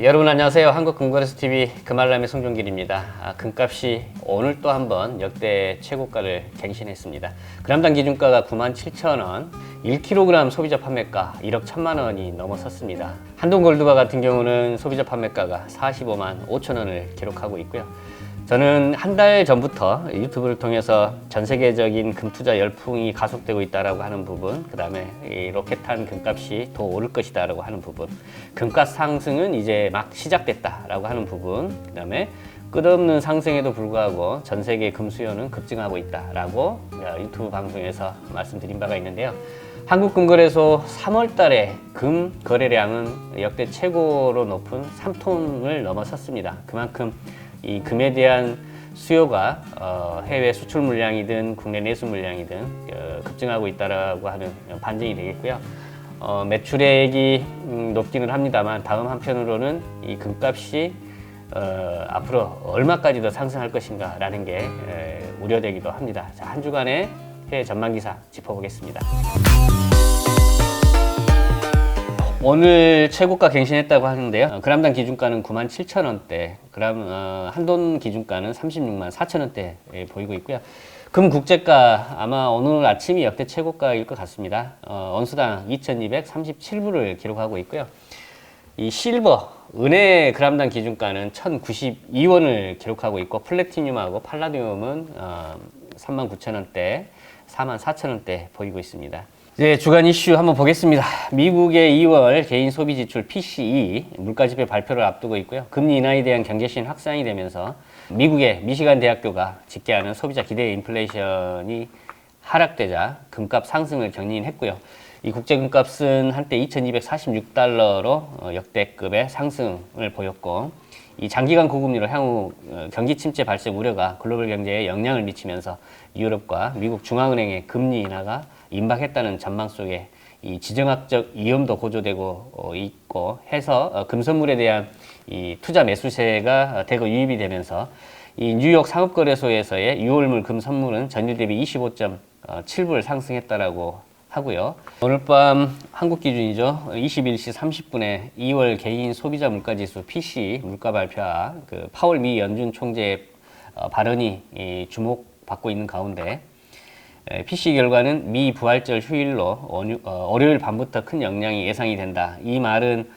여러분 안녕하세요. 한국금거래소 TV 금알람의 송종길입니다. 아, 금값이 오늘 또 한번 역대 최고가를 갱신했습니다. 그람당 기준가가 97,000원, 1kg 소비자 판매가 1억 1천만 원이 넘어섰습니다. 한돈 골드바 같은 경우는 소비자 판매가가 45만 5천 원을 기록하고 있고요. 저는 한 달 전부터 유튜브를 통해서 전 세계적인 금 투자 열풍이 가속되고 있다라고 하는 부분, 그 다음에 이 로켓한 금값이 더 오를 것이다라고 하는 부분, 금값 상승은 이제 막 시작됐다라고 하는 부분, 그 다음에 끝없는 상승에도 불구하고 전 세계 금 수요는 급증하고 있다라고 어, 유튜브 방송에서 말씀드린 바가 있는데요. 한국금거래소 3월 달에 금 거래량은 역대 최고로 높은 3톤을 넘어섰습니다. 그만큼 이 금에 대한 수요가 어, 해외 수출 물량이든 국내 내수 물량이든 어, 급증하고 있다라고 하는 반증이 되겠고요. 어, 매출액이 음, 높기는 합니다만 다음 한편으로는 이 금값이 어, 앞으로 얼마까지 더 상승할 것인가라는 게 에, 우려되기도 합니다. 자, 한 주간의 해외 전망 기사 짚어보겠습니다. 오늘 최고가 갱신했다고 하는데요. 어, 그람당 기준가는 97,000원대, 그람 어, 한돈 기준가는 36만 4천원대 보이고 있고요. 금 국제가 아마 오늘 아침이 역대 최고가일 것 같습니다. 어, 원수당 2,237불을 기록하고 있고요. 이 실버, 은의 그람당 기준가는 1,092원을 기록하고 있고 플래티늄하고 팔라디움은 어, 39,000원대, 44,000원대 보이고 있습니다. 이제 주간 이슈 한번 보겠습니다. 미국의 2월 개인 소비 지출 PCE 물가 지표 발표를 앞두고 있고요. 금리 인하에 대한 경제신 확산이 되면서 미국의 미시간 대학교가 집계하는 소비자 기대 인플레이션이 하락되자 금값 상승을 경린했고요. 이 국제 금값은 한때 2,246달러로 어, 역대급의 상승을 보였고 이 장기간 고금리로 향후 어, 경기 침체 발생 우려가 글로벌 경제에 영향을 미치면서 유럽과 미국 중앙은행의 금리 인하가 임박했다는 전망 속에 이 지정학적 위험도 고조되고 어, 있고 해서 어, 금선물에 대한 이 투자 매수세가 어, 대거 유입이 되면서 이 뉴욕 상업거래소에서의 6월물 금 선물은 전일 대비 25.7불 상승했다라고 하고요. 오늘 밤 한국 기준이죠. 21시 30분에 2월 개인 소비자 물가지수 PC 물가 발표와 그 파월 미 연준 총재 어, 발언이 이 주목받고 있는 가운데 에, PC 결과는 미 부활절 휴일로 어, 월요일 밤부터 큰 영향이 예상이 된다. 이 말은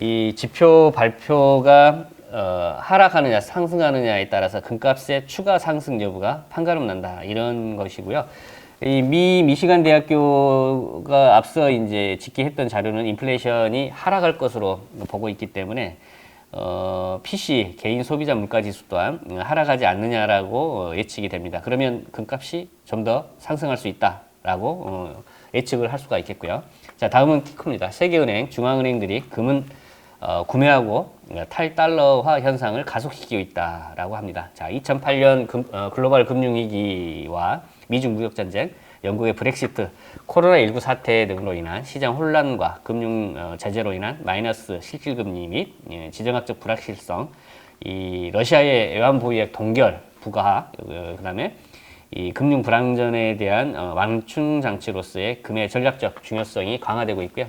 이 지표 발표가 어, 하락하느냐 상승하느냐에 따라서 금값의 추가 상승 여부가 판가름 난다 이런 것이고요. 이 미 미시간 대학교가 앞서 이제 집계했던 자료는 인플레이션이 하락할 것으로 보고 있기 때문에 어, PC 개인 소비자 물가 지수 또한 하락하지 않느냐라고 어, 예측이 됩니다. 그러면 금값이 좀 더 상승할 수 있다라고 어, 예측을 할 수가 있겠고요. 자, 다음은 키크입니다. 세계은행, 중앙은행들이 금은 어, 구매하고 탈달러화 현상을 가속시키고 있다라고 합니다. 자, 2008년 금, 어, 글로벌 금융위기와 미중 무역 전쟁, 영국의 브렉시트, 코로나19 사태 등으로 인한 시장 혼란과 금융 어, 제재로 인한 마이너스 실질 금리 및 예, 지정학적 불확실성, 이 러시아의 애완 보유액 동결, 부가, 어, 그다음에 이 금융 불안전에 대한 어, 완충 장치로서의 금의 전략적 중요성이 강화되고 있고요.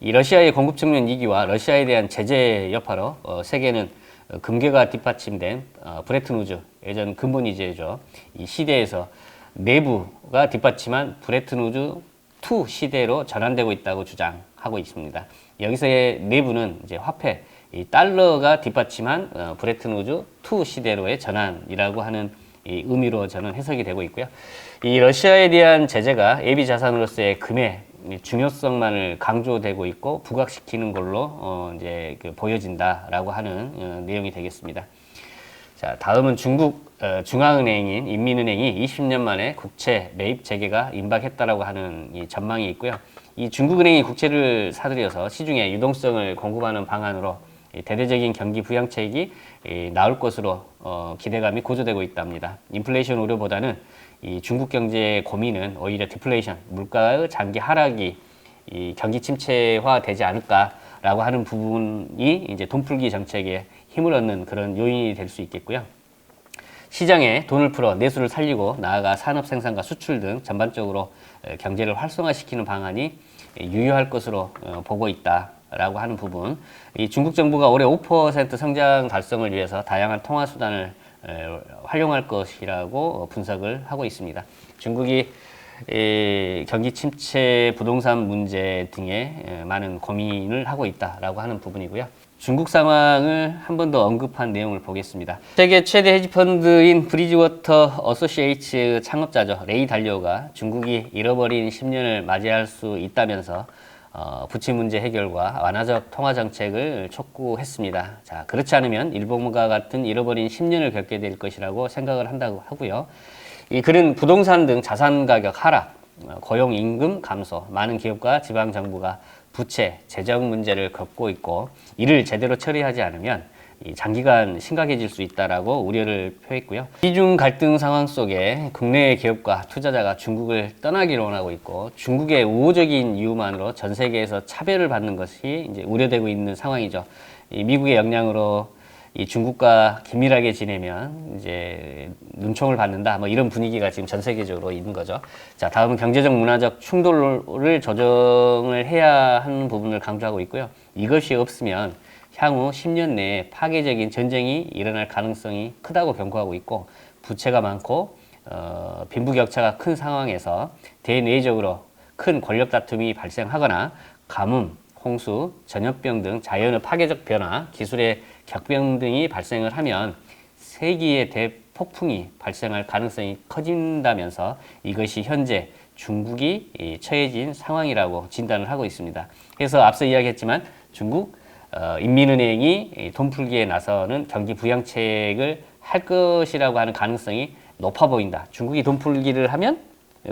이 러시아의 공급 측면 위기와 러시아에 대한 제재 여파로 어, 세계는 어, 금괴가 뒷받침된 어, 브레튼 우즈 예전 근본 이제죠 이 시대에서 내부가 뒷받침한 브레튼 우즈 2 시대로 전환되고 있다고 주장하고 있습니다. 여기서의 내부는 이제 화폐 이 달러가 뒷받침한 어, 브레튼 우즈 2 시대로의 전환이라고 하는 이 의미로 저는 해석이 되고 있고요. 이 러시아에 대한 제재가 예비 자산으로서의 이 중요성만을 강조되고 있고 부각시키는 걸로 어 이제 그 보여진다라고 하는 어 내용이 되겠습니다. 자, 다음은 중국 어, 중앙은행인 인민은행이 20년 만에 국채 매입 재개가 임박했다라고 하는 이 전망이 있고요. 이 중국은행이 국채를 사들여서 시중에 유동성을 공급하는 방안으로 이 대대적인 경기 부양책이 이 나올 것으로 어, 기대감이 고조되고 있답니다. 인플레이션 우려보다는 이 중국 경제의 고민은 오히려 디플레이션, 물가의 장기 하락이 이 경기 침체화 되지 않을까라고 하는 부분이 이제 돈풀기 정책에 힘을 얻는 그런 요인이 될 수 있겠고요. 시장에 돈을 풀어 내수를 살리고 나아가 산업 생산과 수출 등 전반적으로 에, 경제를 활성화시키는 방안이 유효할 것으로 어, 보고 있다. 있다 라고 하는 부분. 이 중국 정부가 올해 5% 성장 달성을 위해서 다양한 통화 수단을 에, 활용할 것이라고 분석을 하고 있습니다. 중국이 이 경기 침체, 부동산 문제 등에 에, 많은 고민을 하고 있다라고 하는 부분이고요. 중국 상황을 한 번 더 언급한 내용을 보겠습니다. 세계 최대 헤지펀드인 브리지워터 어소시에이츠 창업자죠. 레이 달리오가 중국이 잃어버린 10년을 맞이할 수 있다면서 어, 부채 문제 해결과 완화적 통화 정책을 촉구했습니다. 자, 그렇지 않으면 일본과 같은 잃어버린 10년을 겪게 될 것이라고 생각을 한다고 하고요. 이 그는 부동산 등 자산 가격 하락, 어, 고용 임금 감소, 많은 기업과 지방 정부가 부채, 재정 문제를 겪고 있고 이를 제대로 처리하지 않으면 이 장기간 심각해질 수 있다라고 우려를 표했고요. 미중 갈등 상황 속에 국내 기업과 투자자가 중국을 떠나기를 원하고 있고 중국의 우호적인 이유만으로 전 세계에서 차별을 받는 것이 이제 우려되고 있는 상황이죠. 이 미국의 영향으로 이 중국과 긴밀하게 지내면 이제 눈총을 받는다 뭐 이런 분위기가 지금 전 세계적으로 있는 거죠. 자 다음은 경제적 문화적 충돌을 조정을 해야 하는 부분을 강조하고 있고요. 이것이 없으면 향후 10년 내에 파괴적인 전쟁이 일어날 가능성이 크다고 경고하고 있고 부채가 많고 어, 빈부격차가 큰 상황에서 대내적으로 큰 권력 다툼이 발생하거나 가뭄, 홍수, 전염병 등 자연의 파괴적 변화, 기술의 격변 등이 발생을 하면 세기의 대폭풍이 발생할 가능성이 커진다면서 이것이 현재 중국이 이 처해진 상황이라고 진단을 하고 있습니다. 그래서 앞서 이야기했지만 중국 어, 인민은행이 이 돈 풀기에 나서는 경기 부양책을 할 것이라고 하는 가능성이 높아 보인다. 중국이 돈 풀기를 하면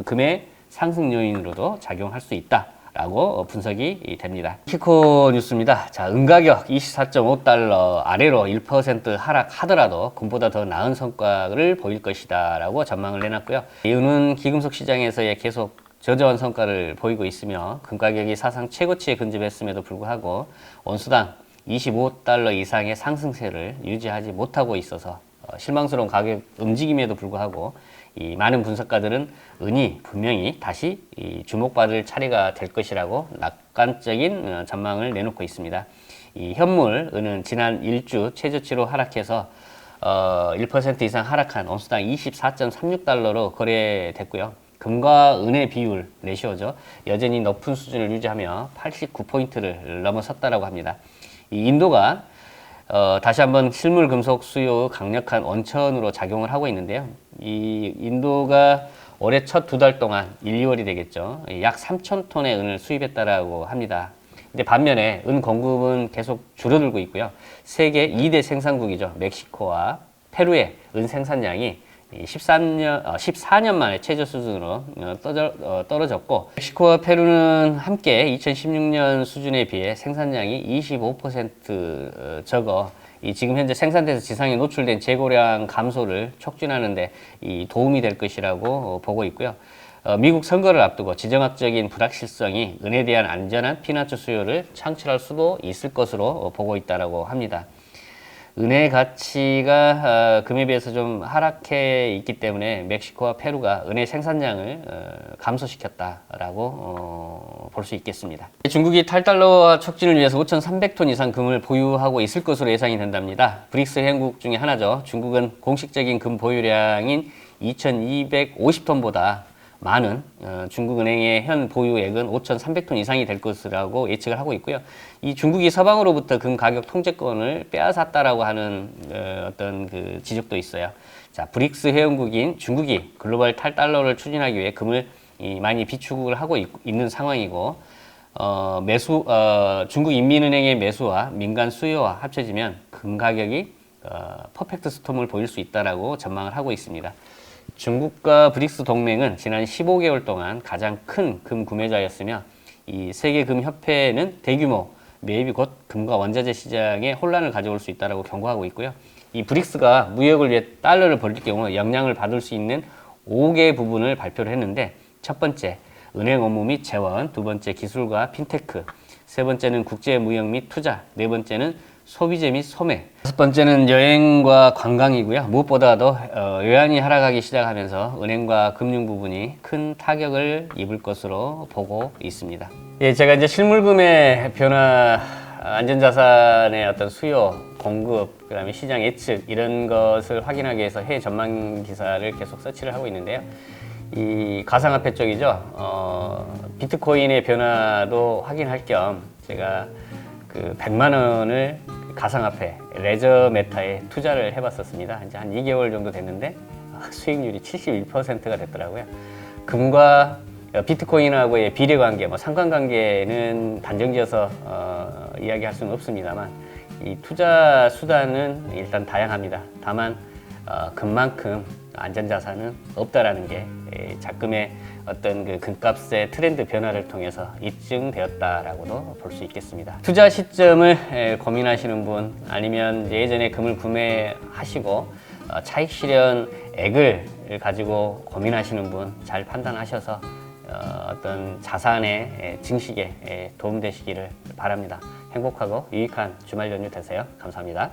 금의 상승 요인으로도 작용할 수 있다. 라고 분석이 됩니다. 키코 뉴스입니다. 자, 은가격 24.5달러 아래로 1% 하락하더라도 금보다 더 나은 성과를 보일 것이다 라고 전망을 내놨고요. 이유는 기금속 시장에서의 계속 저조한 성과를 보이고 있으며 금 가격이 사상 최고치에 근접했음에도 불구하고 온수당 25달러 이상의 상승세를 유지하지 못하고 있어서 어, 실망스러운 가격 움직임에도 불구하고 이 많은 분석가들은 은이 분명히 다시 이 주목받을 차례가 될 것이라고 낙관적인 어, 전망을 내놓고 있습니다. 이 현물 은은 지난 일주 최저치로 하락해서 어, 1% 이상 하락한 온수당 24.36달러로 거래됐고요. 금과 은의 비율 레시오죠. 여전히 높은 수준을 유지하며 89포인트를 넘어섰다라고 합니다. 이 인도가 어, 다시 한번 실물 금속 수요 강력한 원천으로 작용을 하고 있는데요. 이 인도가 올해 첫 두 달 동안 1, 2월이 되겠죠. 약 3천 톤의 은을 수입했다라고 합니다. 근데 반면에 은 공급은 계속 줄어들고 있고요. 세계 2대 생산국이죠. 멕시코와 페루의 은 생산량이 13년, 어, 14년 만에 최저 수준으로 어, 어, 떨어졌고, 멕시코와 페루는 함께 2016년 수준에 비해 생산량이 25% 어, 적어 이 지금 현재 생산돼서 지상에 노출된 재고량 감소를 촉진하는데 이 도움이 될 것이라고 어, 보고 있고요. 어, 미국 선거를 앞두고 지정학적인 불확실성이 은에 대한 안전한 피난처 수요를 창출할 수도 있을 것으로 어, 보고 있다라고 합니다. 은의 가치가 어, 금에 비해서 좀 하락해 있기 때문에 멕시코와 페루가 은의 생산량을 어, 감소시켰다라고 어, 볼수 있겠습니다. 중국이 탈달러와 촉진을 위해서 5,300톤 이상 금을 보유하고 있을 것으로 예상이 된답니다. 브릭스 회원국 중에 하나죠. 중국은 공식적인 금 보유량인 2,250톤보다 많은 어, 중국은행의 현 보유액은 5,300톤 이상이 될 것이라고 예측을 하고 있고요. 이 중국이 서방으로부터 금 가격 통제권을 빼앗았다라고 하는 어, 어떤 그 지적도 있어요. 자, 브릭스 회원국인 중국이 글로벌 탈달러를 추진하기 위해 금을 이 많이 비축을 하고 있, 는 상황이고 어, 매수 어, 중국 인민은행의 매수와 민간 수요와 합쳐지면 금 가격이 어, 퍼펙트 스톰을 보일 수 있다라고 전망을 하고 있습니다. 중국과 브릭스 동맹은 지난 15개월 동안 가장 큰 금 구매자였으며 이 세계 금 협회는 대규모 매입이 곧 금과 원자재 시장에 혼란을 가져올 수 있다라고 경고하고 있고요. 이 브릭스가 무역을 위해 달러를 벌릴 경우 영향을 받을 수 있는 5개 부분을 발표를 했는데 첫 번째 은행 업무 및 재원, 두 번째 기술과 핀테크, 세 번째는 국제 무역 및 투자, 네 번째는 소비재 및 소매. 다섯 번째는 여행과 관광이고요. 무엇보다도 어, 외환이 하락하기 시작하면서 은행과 금융 부분이 큰 타격을 입을 것으로 보고 있습니다. 예, 제가 이제 실물금의 변화, 안전자산의 어떤 수요, 공급, 그다음에 시장 예측 이런 것을 확인하기 위해서 해외 전망 기사를 계속 서치를 하고 있는데요. 이 가상화폐 쪽이죠. 어, 비트코인의 변화도 확인할 겸 제가 그 100만 원을 가상화폐 레저 메타에 투자를 해봤었습니다. 이제 한 2개월 정도 됐는데 아, 수익률이 71%가 됐더라고요. 금과 어, 비트코인하고의 비례 관계, 뭐 상관관계는 단정지어서 어, 이야기할 수는 없습니다만 이 투자 수단은 일단 다양합니다. 다만 어, 금만큼 안전자산은 없다라는 게 에, 작금의 어떤 그 금값의 트렌드 변화를 통해서 입증되었다라고도 볼 수 있겠습니다. 투자 시점을 에, 고민하시는 분 아니면 예전에 금을 구매하시고 어, 차익 실현액을 가지고 고민하시는 분 잘 판단하셔서 어, 어떤 자산의 에, 증식에 에, 도움되시기를 바랍니다. 행복하고 유익한 주말 연휴 되세요. 감사합니다.